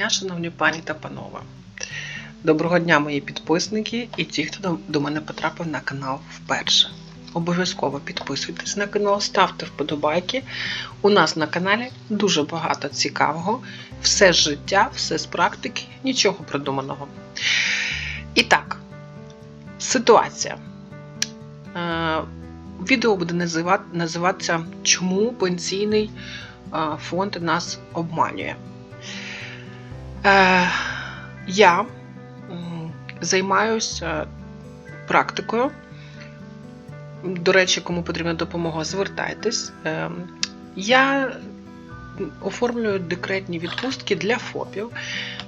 дня, шановні пані та панове. Доброго дня, мої підписники і ті, хто до- мене потрапив на канал вперше. Обов'язково підписуйтесь на канал, ставте вподобайки. У нас на каналі дуже багато цікавого, все з життя, все з практики, нічого придуманого. І так, ситуація. Е, Відео буде називатися Чому пенсійний е, фонд нас обманює. Е, я займаюся практикою. До речі, кому потрібна допомога, звертайтесь. Е, я оформлюю декретні відпустки для ФОПів,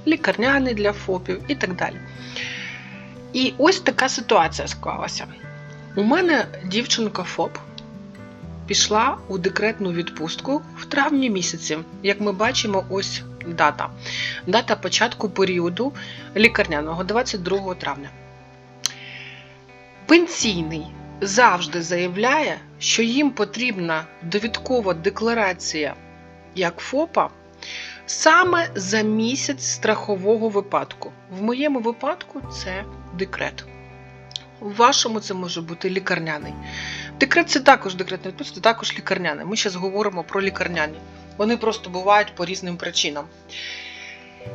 лікарняні для ФОПів і так далі. І ось така ситуація склалася. У мене дівчинка ФОП пішла у декретну відпустку в травні місяці. Як ми бачимо, ось дата. Дата початку періоду лікарняного 22 травня. Пенсійний завжди заявляє, що їм потрібна довідкова декларація як ФОПа саме за місяць страхового випадку. В моєму випадку це декрет. У вашому це може бути лікарняний. Декрет це також декретний відпустка, це також лікарняний. Ми зараз говоримо про лікарняні. Вони просто бувають по різним причинам.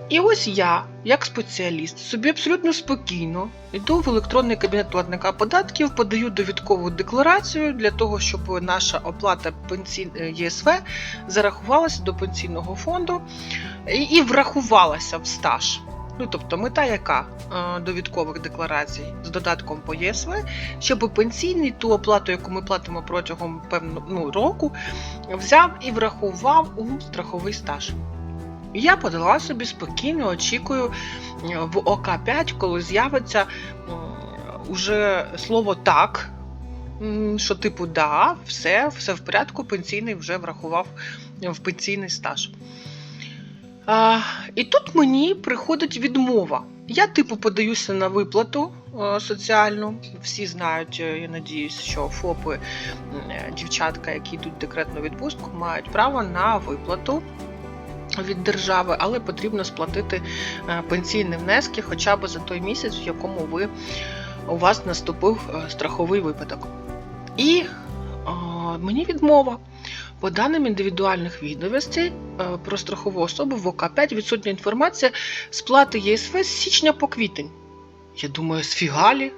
І ось я, як спеціаліст, собі абсолютно спокійно йду в електронний кабінет платника податків, подаю довідкову декларацію для того, щоб наша оплата пенсій... е, ЄСВ зарахувалася до пенсійного фонду і, і врахувалася в стаж. Ну, тобто, мета яка е, довідкових декларацій з додатком по ЄСВ, щоб пенсійний ту оплату, яку ми платимо протягом певного ну, року, взяв і врахував у страховий стаж. Я подала собі спокійно, очікую е, в ОК5, коли з'явиться уже слово так, що типу да, все, все в порядку, пенсійний вже врахував в пенсійний стаж. А, і тут мені приходить відмова. Я, типу, подаюся на виплату е, соціальну. Всі знають, е, я надіюсь, що ФОПи, е, дівчатка, які йдуть в декретну відпустку, мають право на виплату від держави, але потрібно сплатити пенсійні внески хоча б за той місяць, в якому ви, у вас наступив страховий випадок. І е, мені відмова. По даним індивідуальних відомостей е, про страхову особу в ОК5 відсутня інформація сплати ЄСВ з січня по квітень. Я думаю, з фігалі?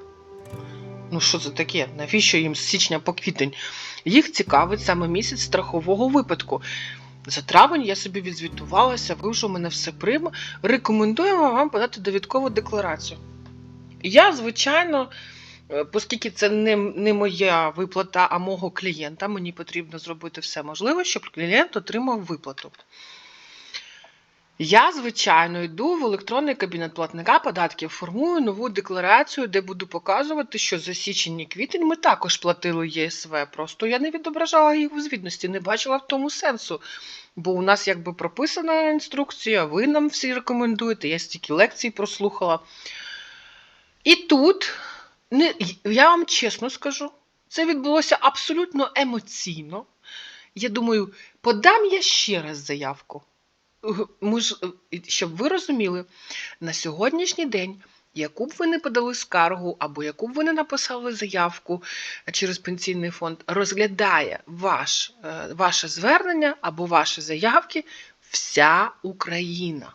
Ну, що це таке? Навіщо їм з січня по квітень? Їх цікавить саме місяць страхового випадку. За травень я собі відзвітувалася, ви вже у мене все прийме. Рекомендуємо вам подати довідкову декларацію. Я, звичайно, оскільки це не, не моя виплата, а мого клієнта, мені потрібно зробити все можливе, щоб клієнт отримав виплату. Я, звичайно, йду в електронний кабінет платника податків, формую нову декларацію, де буду показувати, що за січень і квітень ми також платили ЄСВ. Просто я не відображала їх у звітності, не бачила в тому сенсу. Бо у нас якби прописана інструкція, ви нам всі рекомендуєте, я стільки лекцій прослухала. І тут, не, я вам чесно скажу, це відбулося абсолютно емоційно. Я думаю, подам я ще раз заявку. Ми е, щоб ви розуміли, на сьогоднішній день, яку б ви не подали скаргу, або яку б ви не написали заявку через пенсійний фонд, розглядає ваш, е, ваше звернення або ваші заявки вся Україна.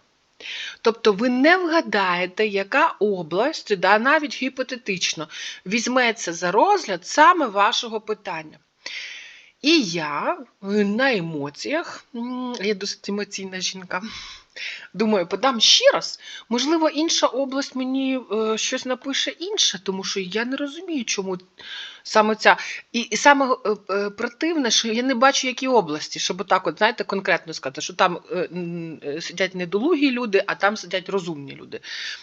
Тобто ви не вгадаєте, яка область, да, навіть гіпотетично, візьметься за розгляд саме вашого питання. І я на емоціях, я досить емоційна жінка, думаю, подам ще раз. Можливо, інша область мені е, щось напише інше, тому що я не розумію, чому саме ця. І, і саме е, е, противне, що я не бачу, які області, щоб отак, от, знаєте, конкретно сказати, що там сидять недолугі люди, а там сидять розумні люди.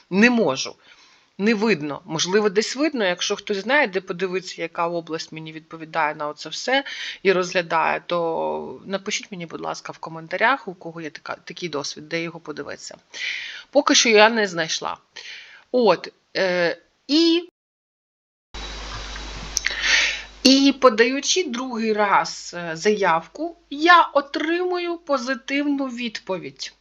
Не можу. Не видно. Можливо, десь видно, якщо хтось знає, де подивитися, яка область мені відповідає на це все і розглядає, то напишіть мені, будь ласка, в коментарях, у кого є така, такий досвід, де його подивитися. Поки що я не знайшла. От. Е, і І подаючи другий раз е, заявку, я отримую позитивну відповідь.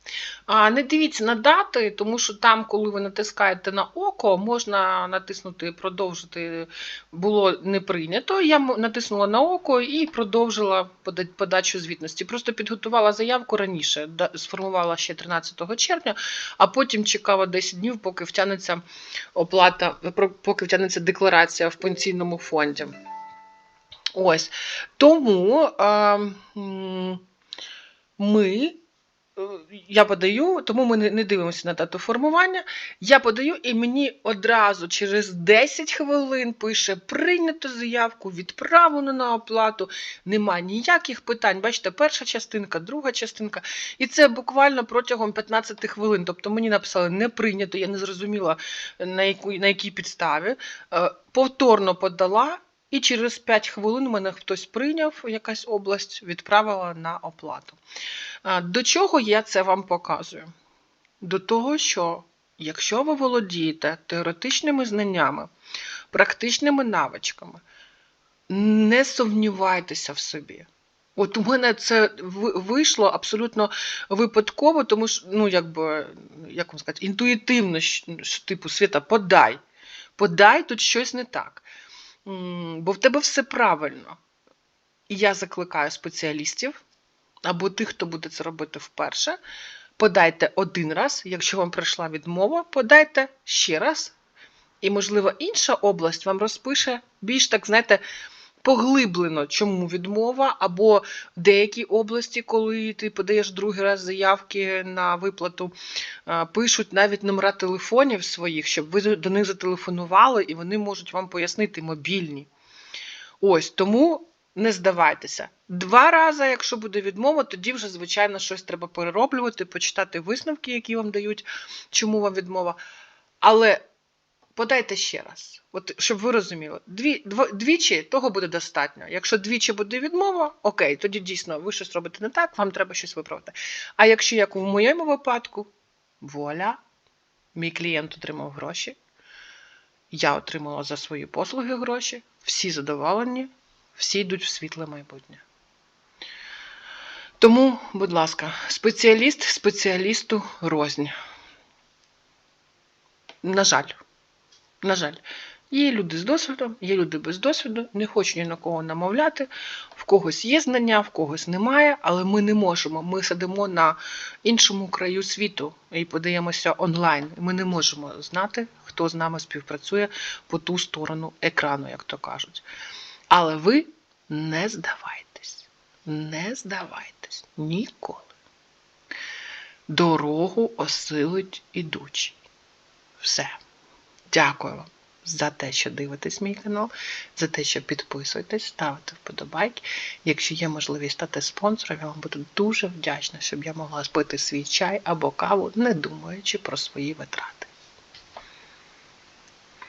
Не дивіться на дати, тому що там, коли ви натискаєте на око, можна натиснути продовжити було не прийнято. Я натиснула на око і продовжила пода- подачу звітності. Просто підготувала заявку раніше, сформувала ще 13 червня, а потім чекала 10 днів, поки втягнеться оплата, поки втягнеться декларація в пенсійному фонді. Ось. Тому е, ми. е, Я подаю, тому ми не дивимося на дату формування. Я подаю, і мені одразу через 10 хвилин пише прийнято заявку, відправлено на оплату. Нема ніяких питань. Бачите, перша частинка, друга частинка. І це буквально протягом 15 хвилин. Тобто мені написали не прийнято, я не зрозуміла на, яку, на якій підставі. Е, Повторно подала. І через 5 хвилин мене хтось прийняв, якась область відправила на оплату. До чого я це вам показую? До того, що якщо ви володієте теоретичними знаннями, практичними навичками, не сумнівайтеся в собі. От у мене це вийшло абсолютно випадково, тому що, ну, якби, як вам сказати, інтуїтивно, що, типу, Світа, подай. Подай, тут щось не так. Бо в тебе все правильно. І я закликаю спеціалістів або тих, хто буде це робити вперше. Подайте один раз, якщо вам прийшла відмова, подайте ще раз. І, можливо, інша область вам розпише більш так, знаєте, поглиблено, чому відмова, або деякі області, коли ти подаєш другий раз заявки на виплату, пишуть навіть номера телефонів своїх, щоб ви до них зателефонували, і вони можуть вам пояснити мобільні. Ось тому не здавайтеся. Два рази, якщо буде відмова, тоді вже, звичайно, щось треба перероблювати, почитати висновки, які вам дають, чому вам відмова. Але подайте ще раз, от, щоб ви розуміли, Дві, двічі того буде достатньо. Якщо двічі буде відмова, окей, тоді дійсно ви щось робите не так, вам треба щось виправити. А якщо як у моєму випадку, вуаля, мій клієнт отримав гроші, я отримала за свої послуги гроші, всі задоволені, всі йдуть в світле майбутнє. Тому, будь ласка, спеціаліст спеціалісту рознь. На жаль, на жаль, є люди з досвідом, є люди без досвіду, не хочу ні на кого намовляти, в когось є знання, в когось немає, але ми не можемо. Ми сидимо на іншому краю світу і подаємося онлайн. Ми не можемо знати, хто з нами співпрацює по ту сторону екрану, як то кажуть. Але ви не здавайтесь, не здавайтесь ніколи. Дорогу осилить ідучий. Все. Дякую вам за те, що дивитесь мій канал, за те, що підписуєтесь, ставите вподобайки. Якщо є можливість стати спонсором, я вам буду дуже вдячна, щоб я могла спити свій чай або каву, не думаючи про свої витрати.